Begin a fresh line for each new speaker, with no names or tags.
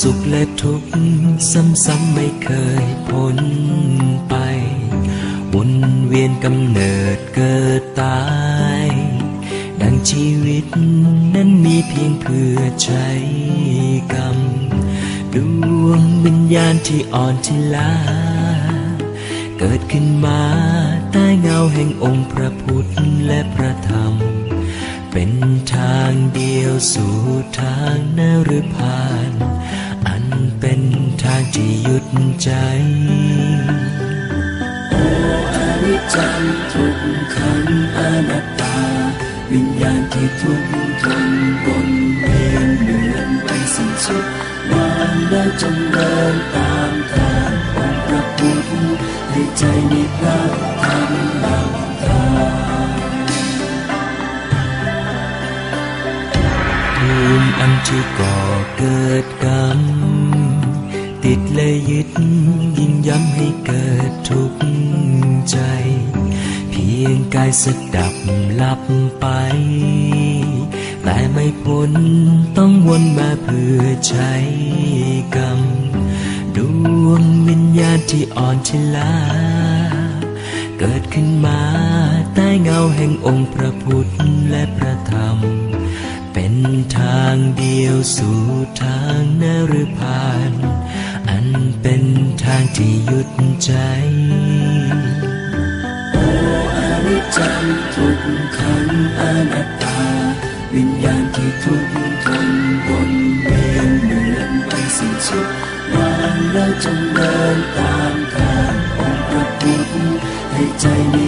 สุขและทุกข์ซ้ำๆไม่เคยพ้นไป วนเวียนกำเนิดเกิดตาย ดังชีวิตนั้นมีเพียงเพื่อใช้กรรมดวงวิญญาณที่อ่อนที่ล้าเกิดขึ้นมาใต้เงาแห่งองค์พระพุทธและพระธรรม เป็นทางเดียวสู่ทางนรพานอันเป็นทางที่หยุดใจ โอ
อนิจจังทุกขังอนัตตา วิญญาณที่ทุกข์ทนวนเวียนเหมือนไม่สิ้นสุดวางแล้วจงเดินตามทางองค์พระพุทธให้ใจมีพระ
อันที่ก่อเกิดกรรม ติดและยึดยิ่งย้ำให้เกิดทุกข์ใจ เพียงกายสดับหลับไป แต่ไม่พ้นต้องวนมาเพื่อใช้กรรม ดวงวิญญาณที่อ่อนที่ลาเกิดขึ้นมาใต้เงาแห่งองค์พระพุทธและพระธรรม เป็นทางเดียวสู่ทางนรพานอันเป็นทางที่หยุดใจ โอ้
อนิจจังทุกขังอนัตตา วิญญาณที่ทุกข์ทนบนเวียนเหมือนไม่สิ้นสุดวางแล้วจง
เดินตามทางองค์พระพุทธให้ใจมี